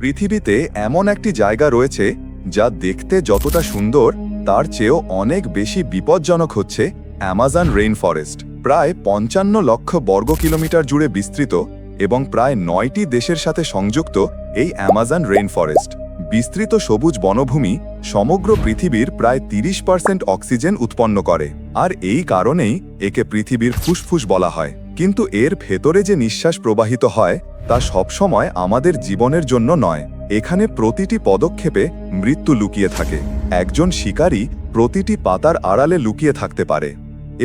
পৃথিবীতে এমন একটি জায়গা রয়েছে যা দেখতে যতটা সুন্দর, তার চেয়েও অনেক বেশি বিপজ্জনক হচ্ছে অ্যামাজন রেইন ফরেস্ট প্রায় পঞ্চান্ন লক্ষ বর্গ কিলোমিটার জুড়ে বিস্তৃত এবং প্রায় নয়টি দেশের সাথে সংযুক্ত এই অ্যামাজন রেইন ফরেস্ট বিস্তৃত সবুজ বনভূমি সমগ্র পৃথিবীর প্রায় তিরিশ পার্সেন্ট অক্সিজেন উৎপন্ন করে। আর এই কারণেই একে পৃথিবীর ফুসফুস বলা হয়। কিন্তু এর ভেতরে যে নিঃশ্বাস প্রবাহিত হয় তা সবসময় আমাদের জীবনের জন্য নয়। এখানে প্রতিটি পদক্ষেপে মৃত্যু লুকিয়ে থাকে। একজন শিকারী প্রতিটি পাতার আড়ালে লুকিয়ে থাকতে পারে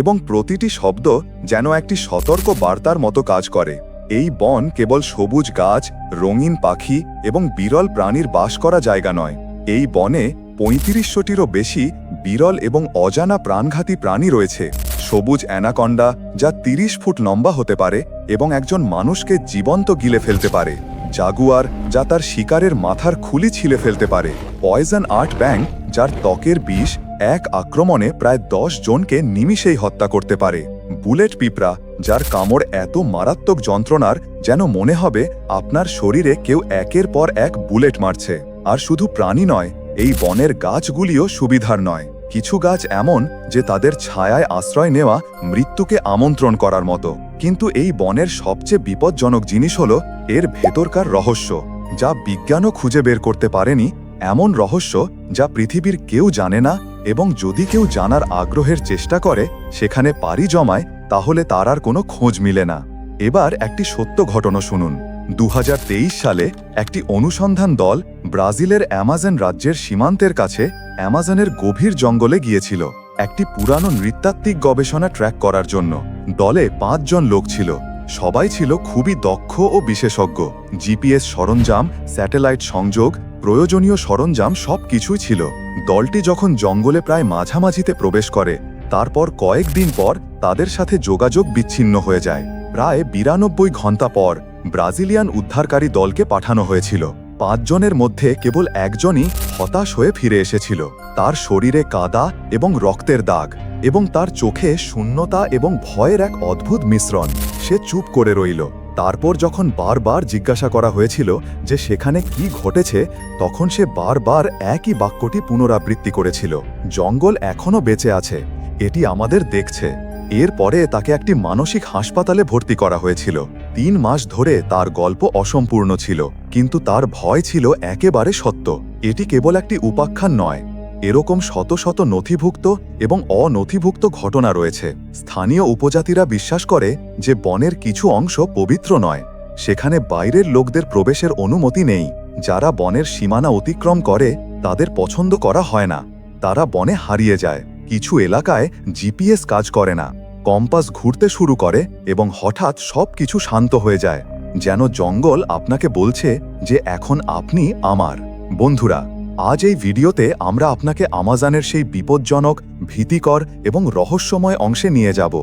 এবং প্রতিটি শব্দ যেন একটি সতর্ক বার্তার মতো কাজ করে। এই বন কেবল সবুজ গাছ, রঙিন পাখি এবং বিরল প্রাণীর বাস করা জায়গা নয়। এই বনে পঁয়ত্রিশশোটিরও বেশি বিরল এবং অজানা প্রাণঘাতী প্রাণী রয়েছে। সবুজ অ্যানাকন্ডা যা তিরিশ ফুট লম্বা হতে পারে এবং একজন মানুষকে জীবন্ত গিলে ফেলতে পারে। জাগুয়ার যা তার শিকারের মাথার খুলি ছিলে ফেলতে পারে। পয়জন আর্ট ব্যাং যার ত্বকের বিষ এক আক্রমণে প্রায় দশ জনকে নিমিষেই হত্যা করতে পারে। বুলেট পিঁপড়া, যার কামড় এত মারাত্মক যন্ত্রণার যেন মনে হবে আপনার শরীরে কেউ একের পর এক বুলেট মারছে। আর শুধু প্রাণী নয়, এই বনের গাছগুলিও সুবিধার নয়। কিছু গাছ এমন যে তাদের ছায়ায় আশ্রয় নেওয়া মৃত্যুকে আমন্ত্রণ করার মতো। কিন্তু এই বনের সবচেয়ে বিপজ্জনক জিনিস হল এর ভেতরকার রহস্য, যা বিজ্ঞানও খুঁজে বের করতে পারেনি, এমন রহস্য যা পৃথিবীর কেউ জানে না এবং যদি কেউ জানার আগ্রহের চেষ্টা করে সেখানে পাড়ি জমায়, তাহলে তার আর কোনো খোঁজ মিলে না। এবার একটি সত্য ঘটনা শুনুন। দু হাজার তেইশ সালে একটি অনুসন্ধান দল ব্রাজিলের অ্যামাজন রাজ্যের সীমান্তের কাছে অ্যামাজনের গভীর জঙ্গলে গিয়েছিল, একটি পুরানো নৃতাত্ত্বিক গবেষণা ট্র্যাক করার জন্য। দলে পাঁচজন লোক ছিল। সবাই ছিল খুবই দক্ষ ও বিশেষজ্ঞ। জিপিএস সরঞ্জাম, স্যাটেলাইট সংযোগ, প্রয়োজনীয় সরঞ্জাম সব কিছুই ছিল। দলটি যখন জঙ্গলে প্রায় মাঝামাঝিতে প্রবেশ করে, তারপর কয়েকদিন পর তাদের সাথে যোগাযোগ বিচ্ছিন্ন হয়ে যায়। প্রায় বিরানব্বই ঘণ্টা পর ব্রাজিলিয়ান উদ্ধারকারী দলকে পাঠানো হয়েছিল। পাঁচজনের মধ্যে কেবল একজনই হতাশ হয়ে ফিরে এসেছিল। তার শরীরে কাদা এবং রক্তের দাগ এবং তার চোখে শূন্যতা এবং ভয়ের এক অদ্ভুত মিশ্রণ। সে চুপ করে রইল। তারপর যখন বারবার জিজ্ঞাসা করা হয়েছিল যে সেখানে কি ঘটেছে, তখন সে বারবার একই বাক্যটি পুনরাবৃত্তি করেছিল। জঙ্গল এখনও বেঁচে আছে। এটি আমাদের দেখছে। এরপরে তাকে একটি মানসিক হাসপাতালে ভর্তি করা হয়েছিল। তিন মাস ধরে তার গল্প অসম্পূর্ণ ছিল, কিন্তু তার ভয় ছিল একেবারে সত্য। এটি কেবল একটি উপাখ্যান নয়। এরকম শত শত নথিভুক্ত এবং অনথিভুক্ত ঘটনা রয়েছে। স্থানীয় উপজাতিরা বিশ্বাস করে যে বনের কিছু অংশ পবিত্র নয়। সেখানে বাইরের লোকদের প্রবেশের অনুমতি নেই। যারা বনের সীমানা অতিক্রম করে, তাদের পছন্দ করা হয় না। তারা বনে হারিয়ে যায়। কিছু এলাকায় জিপিএস কাজ করে না। কম্পাস ঘুরতে শুরু করে এবং হঠাৎ সব কিছু শান্ত হয়ে যায়, যেন জঙ্গল আপনাকে বলছে যে এখন আপনি আমার। বন্ধুরা, আজ এই ভিডিওতে আমরা আপনাকে আমাজনের সেই বিপজ্জনক, ভীতিকর এবং রহস্যময় অংশে নিয়ে যাব।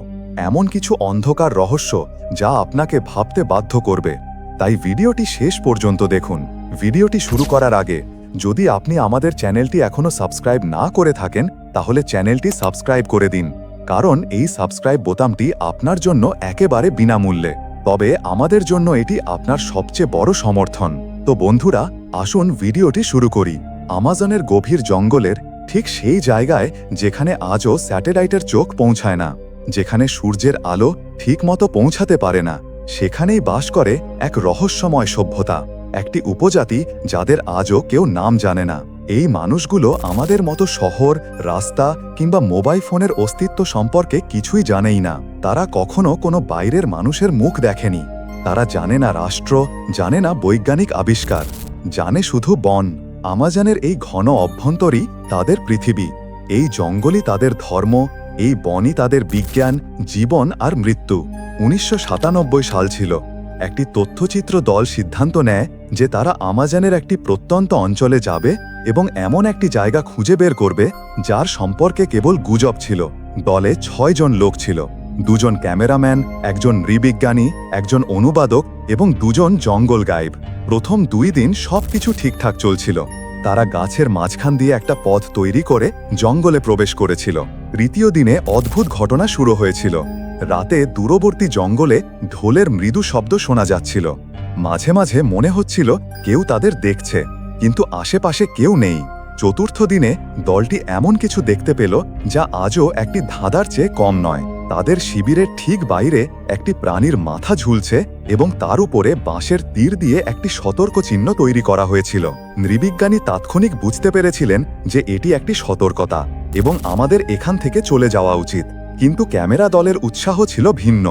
এমন কিছু অন্ধকার রহস্য যা আপনাকে ভাবতে বাধ্য করবে। তাই ভিডিওটি শেষ পর্যন্ত দেখুন। ভিডিওটি শুরু করার আগে, যদি আপনি আমাদের চ্যানেলটি এখনও সাবস্ক্রাইব না করে থাকেন, তাহলে চ্যানেলটি সাবস্ক্রাইব করে দিন। কারণ এই সাবস্ক্রাইব বোতামটি আপনার জন্য একেবারে বিনামূল্যে। তবে আমাদের জন্য এটি আপনার সবচেয়ে বড় সমর্থন। তো বন্ধুরা, আসুন ভিডিওটি শুরু করি। আমাজনের গভীর জঙ্গলের ঠিক সেই জায়গায় যেখানে আজও স্যাটেলাইটের চোখ পৌঁছায় না, যেখানে সূর্যের আলো ঠিকমতো পৌঁছাতে পারে না। সেখানেই বাস করে এক রহস্যময় সভ্যতা, একটি উপজাতি যাদের আজও কেউ নাম জানে না। এই মানুষগুলো আমাদের মতো শহর, রাস্তা কিংবা মোবাইল ফোনের অস্তিত্ব সম্পর্কে কিছুই জানেই না। তারা কখনো কোনো বাইরের মানুষের মুখ দেখেনি। তারা জানে না রাষ্ট্র, জানে না বৈজ্ঞানিক আবিষ্কার। জানে শুধু বন। আমাজানের এই ঘন অভ্যন্তরই তাদের পৃথিবী। এই জঙ্গলই তাদের ধর্ম, এই বনই তাদের বিজ্ঞান, জীবন আর মৃত্যু। উনিশশো সাতানব্বই সাল ছিল। একটি তথ্যচিত্র দল সিদ্ধান্ত নেয় যে তারা আমাজানের একটি প্রত্যন্ত অঞ্চলে যাবে এবং এমন একটি জায়গা খুঁজে বের করবে যার সম্পর্কে কেবল গুজব ছিল। দলে ছয়জন লোক ছিল। দুজন ক্যামেরাম্যান, একজন নৃবিজ্ঞানী, একজন অনুবাদক এবং দুজন জঙ্গল গাইব। প্রথম দুই দিন সবকিছু ঠিকঠাক চলছিল। তারা গাছের মাঝখান দিয়ে একটা পথ তৈরি করে জঙ্গলে প্রবেশ করেছিল। তৃতীয় দিনে অদ্ভুত ঘটনা শুরু হয়েছিল। রাতে দূরবর্তী জঙ্গলে ঢোলের মৃদু শব্দ শোনা যাচ্ছিল। মাঝে মাঝে মনে হচ্ছিল কেউ তাদের দেখছে। কিন্তু আশেপাশে কেউ নেই। চতুর্থ দিনে দলটি এমন কিছু দেখতে পেল যা আজও একটি ধাঁধার চেয়ে কম নয়। তাদের শিবিরের ঠিক বাইরে একটি প্রাণীর মাথা ঝুলছে এবং তার উপরে বাঁশের তীর দিয়ে একটি সতর্ক চিহ্ন তৈরি করা হয়েছিল। নৃবিজ্ঞানী তাৎক্ষণিক বুঝতে পেরেছিলেন যে এটি একটি সতর্কতা এবং আমাদের এখান থেকে চলে যাওয়া উচিত। কিন্তু ক্যামেরা দলের উৎসাহ ছিল ভিন্ন।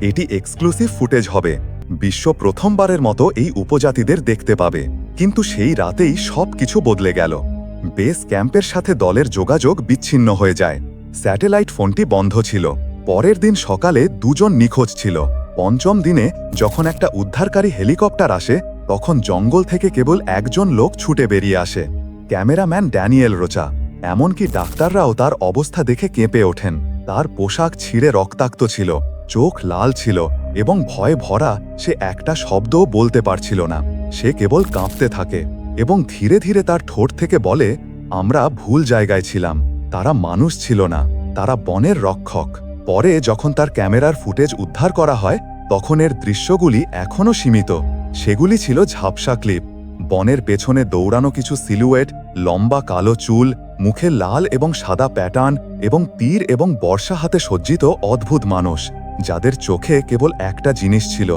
এটি এক্সক্লুসিভ ফুটেজ হবে। বিশ্ব প্রথমবারের মতো এই উপজাতিদের দেখতে পাবে। কিন্তু সেই রাতেই সব কিছু বদলে গেল। বেস ক্যাম্পের সাথে দলের যোগাযোগ বিচ্ছিন্ন হয়ে যায়। স্যাটেলাইট ফোনটি বন্ধ ছিল। পরের দিন সকালে দুজন নিখোঁজ ছিল। পঞ্চম দিনে যখন একটা উদ্ধারকারী হেলিকপ্টার আসে, তখন জঙ্গল থেকে কেবল একজন লোক ছুটে বেরিয়ে আসে। Cameraman Daniel Rocha. এমনকি ডাক্তাররাও তার অবস্থা দেখে কেঁপে ওঠেন। তার পোশাক ছিঁড়ে রক্তাক্ত ছিল। চোখ লাল ছিল। এবং ভয়ে ভরা সে একটা শব্দও বলতে পারছিল না। সে কেবল কাঁপতে থাকে এবং ধীরে ধীরে তার ঠোঁট থেকে বলে, আমরা ভুল জায়গায় ছিলাম। তারা মানুষ ছিল না। তারা বনের রক্ষক। পরে যখন তার ক্যামেরার ফুটেজ উদ্ধার করা হয়, তখন এর দৃশ্যগুলি এখনও সীমিত। সেগুলি ছিল ঝাপসা ক্লিপ। বনের পেছনে দৌড়ানো কিছু সিলুয়েট, লম্বা কালো চুল, মুখে লাল এবং সাদা প্যাটার্ন এবং তীর এবং বর্ষা হাতে সজ্জিত অদ্ভুত মানুষ। যাদের চোখে কেবল একটা জিনিস ছিল,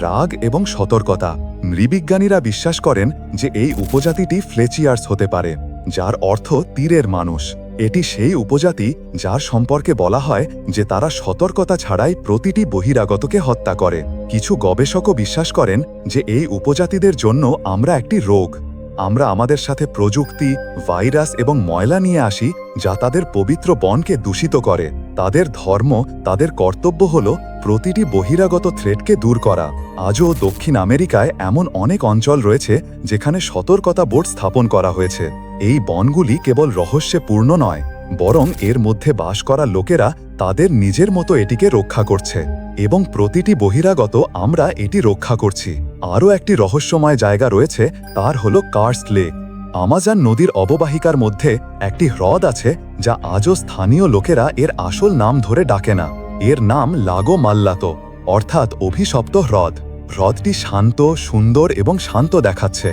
রাগ এবং সতর্কতা। নৃবিজ্ঞানীরা বিশ্বাস করেন যে এই উপজাতিটি ফ্লেচিয়ার্স হতে পারে, যার অর্থ তীরের মানুষ। এটি সেই উপজাতি যার সম্পর্কে বলা হয় যে তারা সতর্কতা ছাড়াই প্রতিটি বহিরাগতকে হত্যা করে। কিছু গবেষকও বিশ্বাস করেন যে এই উপজাতিদের জন্য আমরা একটি রোগ। আমরা আমাদের সাথে প্রযুক্তি, ভাইরাস এবং ময়লা নিয়ে আসি যা তাদের পবিত্র বনকে দূষিত করে। তাদের ধর্ম, তাদের কর্তব্য হল প্রতিটি বহিরাগত থ্রেটকে দূর করা। আজও দক্ষিণ আমেরিকায় এমন অনেক অঞ্চল রয়েছে যেখানে সতর্কতা বোর্ড স্থাপন করা হয়েছে। এই বনগুলি কেবল রহস্যে পূর্ণ নয়, বরং এর মধ্যে বাস করা লোকেরা তাদের নিজের মতো এটিকে রক্ষা করছে। এবং প্রতিটি বহিরাগত, আমরা এটি রক্ষা করছি। আরও একটি রহস্যময় জায়গা রয়েছে, তার হল কার্স লেক। আমাজন নদীর অববাহিকার মধ্যে একটি হ্রদ আছে যা আজও স্থানীয় লোকেরা এর আসল নাম ধরে ডাকে না। এর নাম লাগো মাল্লাতো, অর্থাৎ অভিশপ্ত হ্রদ। হ্রদটি শান্ত, সুন্দর এবং শান্ত দেখাচ্ছে।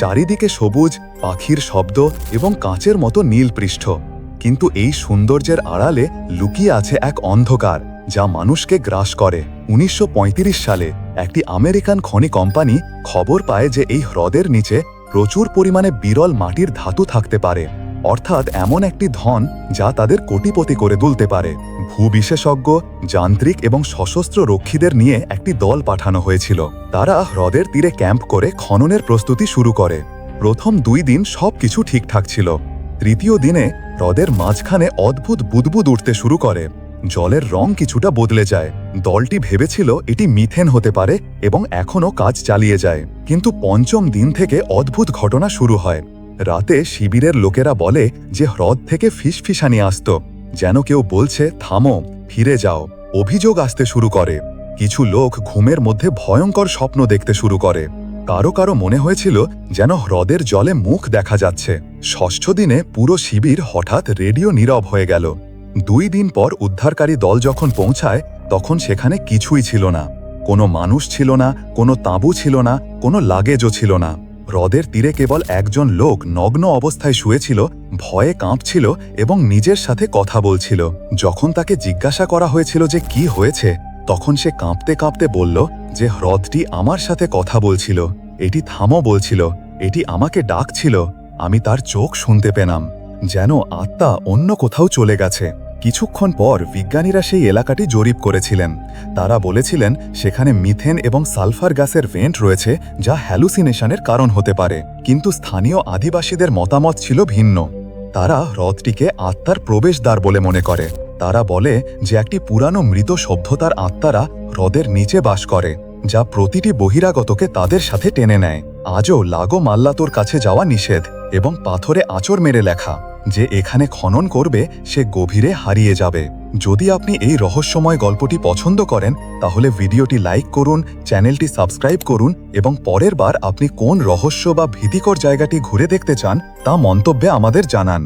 চারিদিকে সবুজ, পাখির শব্দ এবং কাঁচের মতো নীল পৃষ্ঠ কিন্তু এই সৌন্দর্যের আড়ালে লুকিয়ে আছে এক অন্ধকার, যা মানুষকে গ্রাস করে। উনিশশো পঁয়ত্রিশ সালে একটি আমেরিকান খনি কোম্পানি খবর পায় যে এই হ্রদের নিচে প্রচুর পরিমাণে বিরল মাটির ধাতু থাকতে পারে। অর্থাৎ এমন একটি ধন যা তাদের কোটিপতি করে তুলতে পারে। ভূবিশেষজ্ঞ, যান্ত্রিক এবং সশস্ত্র রক্ষীদের নিয়ে একটি দল পাঠানো হয়েছিল। তারা হ্রদের তীরে ক্যাম্প করে খননের প্রস্তুতি শুরু করে। প্রথম দুই দিন সবকিছু ঠিকঠাক ছিল। তৃতীয় দিনে হ্রদের মাঝখানে অদ্ভুত বুদবুদ উঠতে শুরু করে। জলের রং কিছুটা বদলে যায়। দলটি ভেবেছিল এটি মিথেন হতে পারে এবং এখনও কাজ চালিয়ে যায়। কিন্তু পঞ্চম দিন থেকে অদ্ভুত ঘটনা শুরু হয়। রাতে শিবিরের লোকেরা বলে যে হ্রদ থেকে ফিসফিসানি আসত, যেন কেউ বলছে, থামো, ফিরে যাও। অভিযোগ আসতে শুরু করে। কিছু লোক ঘুমের মধ্যে ভয়ঙ্কর স্বপ্ন দেখতে শুরু করে। কারও কারও মনে হয়েছিল যেন হ্রদের জলে মুখ দেখা যাচ্ছে। ষষ্ঠ দিনে পুরো শিবির হঠাৎ রেডিও নীরব হয়ে গেল। দুই দিন পর উদ্ধারকারী দল যখন পৌঁছায়, তখন সেখানে কিছুই ছিল না। কোনো মানুষ ছিল না, কোনো তাঁবু ছিল না, কোনো লাগেজও ছিল না। হ্রদের তীরে কেবল একজন লোক নগ্ন অবস্থায় শুয়েছিল, ভয়ে কাঁপছিল এবং নিজের সাথে কথা বলছিল। যখন তাকে জিজ্ঞাসা করা হয়েছিল যে কি হয়েছে, তখন সে কাঁপতে কাঁপতে বলল যে হ্রদটি আমার সাথে কথা বলছিল। এটি থামো বলছিল, এটি আমাকে ডাকছিল, আমি তার চোখ শুনতে পেলাম, যেন আত্মা অন্য কোথাও চলে গেছে। কিছুক্ষণ পর বিজ্ঞানীরা সেই এলাকাটি জরিপ করেছিলেন। তারা বলেছিলেন, সেখানে মিথেন এবং সালফার গ্যাসের ভেন্ট রয়েছে যা হ্যালুসিনেশনের কারণ হতে পারে, কিন্তু স্থানীয় আদিবাসীদের মতামত ছিল ভিন্ন। তারা হ্রদটিকে আত্মার প্রবেশদ্বার বলে মনে করে। তারা বলে যে একটি পুরানো মৃত সভ্যতার আত্মারা হ্রদের নিচে বাস করে, যা প্রতিটি বহিরাগতকে তাদের সাথে টেনে নেয়। আজও লাগো মাল্লাতোর কাছে যাওয়া নিষেধ এবং পাথরে আঁচড় মেরে লেখা। যে এখানে খনন করবে, সে গভীরে হারিয়ে যাবে। যদি আপনি এই রহস্যময় গল্পটি পছন্দ করেন, তাহলে ভিডিওটি লাইক করুন, চ্যানেলটি সাবস্ক্রাইব করুন এবং পরের বার আপনি কোন রহস্য বা ভীতিকর জায়গাটি ঘুরে দেখতে চান, তা মন্তব্যে আমাদের জানান।